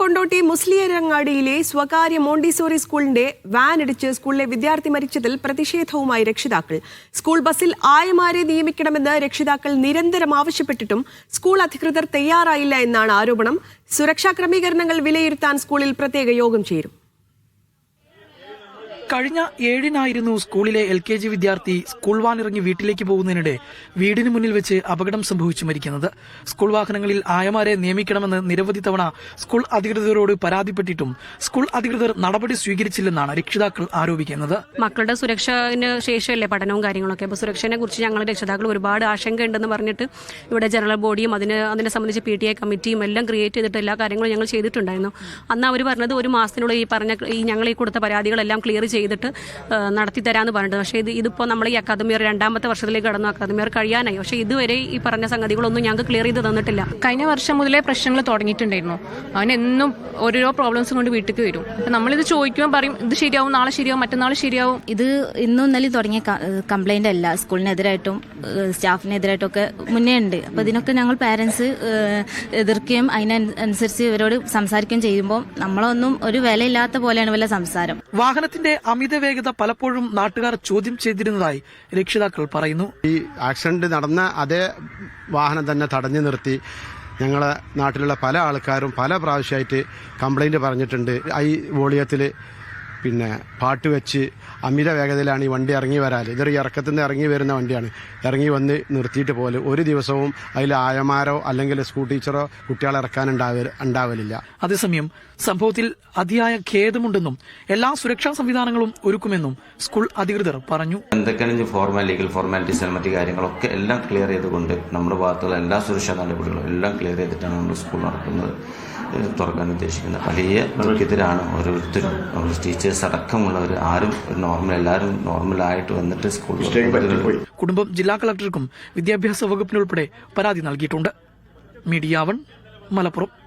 കൊണ്ടോട്ടി മുസ്ലിയരങ്ങാടിയിലെ സ്വകാര്യ മോണ്ടിസോറി സ്കൂളിന്റെ വാൻ ഇടിച്ച് സ്കൂളിലെ വിദ്യാർത്ഥി മരിച്ചതിൽ പ്രതിഷേധവുമായി രക്ഷിതാക്കൾ. സ്കൂൾ ബസ്സിൽ ആയമാരെ നിയമിക്കണമെന്ന് രക്ഷിതാക്കൾ നിരന്തരം ആവശ്യപ്പെട്ടിട്ടും സ്കൂൾ അധികൃതർ തയ്യാറായില്ല എന്നാണ് ആരോപണം. സുരക്ഷാ ക്രമീകരണങ്ങൾ വിലയിരുത്താൻ സ്കൂളിൽ പ്രത്യേക യോഗം ചേരും. കഴിഞ്ഞ ഏഴിനായിരുന്നു സ്കൂളിലെ എൽ കെ ജി വിദ്യാർത്ഥി സ്കൂൾ വാൻ ഇറങ്ങി വീട്ടിലേക്ക് പോകുന്നതിനിടെ വീടിന് മുന്നിൽ വെച്ച് അപകടം സംഭവിച്ചു മരിക്കുന്നത്. സ്കൂൾ വാഹനങ്ങളിൽ ആയമാരെ നിയമിക്കണമെന്ന് നിരവധി തവണ സ്കൂൾ അധികൃതരോട് പരാതിപ്പെട്ടിട്ടും സ്കൂൾ അധികൃതർ നടപടി സ്വീകരിച്ചില്ലെന്നാണ് രക്ഷിതാക്കൾ ആരോപിക്കുന്നത്. മക്കളുടെ സുരക്ഷന് ശേഷമല്ലേ പഠനവും കാര്യങ്ങളൊക്കെ? അപ്പോൾ സുരക്ഷയെ കുറിച്ച് ഞങ്ങൾ രക്ഷിതാക്കൾ ഒരുപാട് ആശങ്ക ഉണ്ടെന്ന് പറഞ്ഞിട്ട് ഇവിടെ ജനറൽ ബോഡിയും അതിന് അതിനെ സംബന്ധിച്ച് പി ടി ഐ കമ്മിറ്റിയും എല്ലാം ക്രിയേറ്റ് ചെയ്തിട്ട് എല്ലാ കാര്യങ്ങളും ഞങ്ങൾ ചെയ്തിട്ടുണ്ടായിരുന്നു. അന്ന് അവർ പറഞ്ഞത് ഒരു മാസത്തിനുള്ളിൽ ഈ പറഞ്ഞ ഈ ഞങ്ങൾ ഈ കൊടുത്ത പരാതികളെല്ലാം ക്ലിയർ ചെയ്തിട്ട് നടത്തി തരാമെന്ന് പറഞ്ഞിട്ട്. പക്ഷേ ഇത് ഇതിപ്പോൾ നമ്മൾ ഈ അക്കാദമിയർ രണ്ടാമത്തെ വർഷത്തിലേക്ക് കടന്നു. അക്കാദമിയർ കഴിയാനായി. പക്ഷേ ഇതുവരെ ഈ പറഞ്ഞ സംഗതികളൊന്നും ഞങ്ങൾക്ക് ക്ലിയർ ചെയ്ത് തന്നിട്ടില്ല. കഴിഞ്ഞ വർഷം മുതലേ പ്രശ്നങ്ങൾ തുടങ്ങിയിട്ടുണ്ടായിരുന്നു. അവൻ എന്നും ഓരോരോ പ്രോബ്ലംസ് കൊണ്ട് വീട്ടിലേക്ക് വരും. അപ്പം നമ്മളിത് ചോദിക്കുമ്പോൾ പറയും ഇത് ശരിയാവും നാളെ ശരിയാവും മറ്റന്നാൾ ശരിയാവും. ഇത് ഇന്നും ഇന്നലെ തുടങ്ങിയ കംപ്ലൈന്റ് അല്ല. സ്കൂളിനെതിരായിട്ടും സ്റ്റാഫിനെതിരായിട്ടും ഒക്കെ മുന്നേ ഉണ്ട്. അപ്പം ഇതിനൊക്കെ ഞങ്ങൾ പാരൻസ് എതിർക്കുകയും അതിനനുസരിച്ച് ഇവരോട് സംസാരിക്കുകയും ചെയ്യുമ്പോൾ നമ്മളൊന്നും ഒരു വിലയില്ലാത്ത പോലെയാണ് വല്ല സംസാരം. വാഹനത്തിന്റെ അമിത വേഗത പലപ്പോഴും നാട്ടുകാർ ചോദ്യം ചെയ്തിരുന്നതായി രക്ഷിതാക്കൾ പറയുന്നു. ഈ ആക്സിഡന്റ് നടന്ന അതേ വാഹനം തന്നെ തടഞ്ഞു നിർത്തി. ഞങ്ങളെ നാട്ടിലുള്ള പല ആൾക്കാരും പല പ്രാവശ്യമായിട്ട് കംപ്ലൈന്റ് പറഞ്ഞിട്ടുണ്ട്. ഈ വോളിയത്തിൽ പിന്നെ പാട്ട് വെച്ച് അമിത വേഗതയിലാണ് ഈ വണ്ടി ഇറങ്ങി വരാൽ ഇതൊരു ഇറക്കത്തിൽ നിന്ന് ഇറങ്ങി വരുന്ന വണ്ടിയാണ്. ഇറങ്ങി വന്ന് നിർത്തിയിട്ട് പോലെ ഒരു ദിവസവും അതിൽ ആയമാരോ അല്ലെങ്കിൽ സ്കൂൾ ടീച്ചറോ കുട്ടികളെ ഇറക്കാൻ ഉണ്ടാവലില്ല. അതേസമയം സംഭവത്തിൽ അതിയായ ഖേദമുണ്ടെന്നും എല്ലാ സുരക്ഷാ സംവിധാനങ്ങളും ഒരുക്കുമെന്നും സ്കൂൾ അധികൃതർ പറഞ്ഞു. എന്തൊക്കെയാണ് ഫോർമാലിറ്റികൾ ഫോർമാൽ ലീഗൽ ഫോർമാലിറ്റീസ് മറ്റു കാര്യങ്ങളൊക്കെ എല്ലാം ക്ലിയർ ചെയ്തുകൊണ്ട് നമ്മുടെ ഭാഗത്തുള്ള എല്ലാ സുരക്ഷാ നടപടികളും എല്ലാം ക്ലിയർ ചെയ്തിട്ടാണ് നമ്മൾ സ്കൂൾ നടക്കുന്നത് തുറക്കാൻ ഉദ്ദേശിക്കുന്നത്. വലിയ ദുഃഖത്തിലാണ് ഓരോരുത്തരും. ടീച്ചേഴ്സ് അടക്കമുള്ളവർ ആരും ഒരു നോർമൽ എല്ലാവരും നോർമൽ ആയിട്ട് വന്നിട്ട് സ്കൂളിൽ കുടുംബം ജില്ലാ കളക്ടർക്കും വിദ്യാഭ്യാസ വകുപ്പിനുൾപ്പെടെ പരാതി നൽകിയിട്ടുണ്ട്. Media one Malappuram.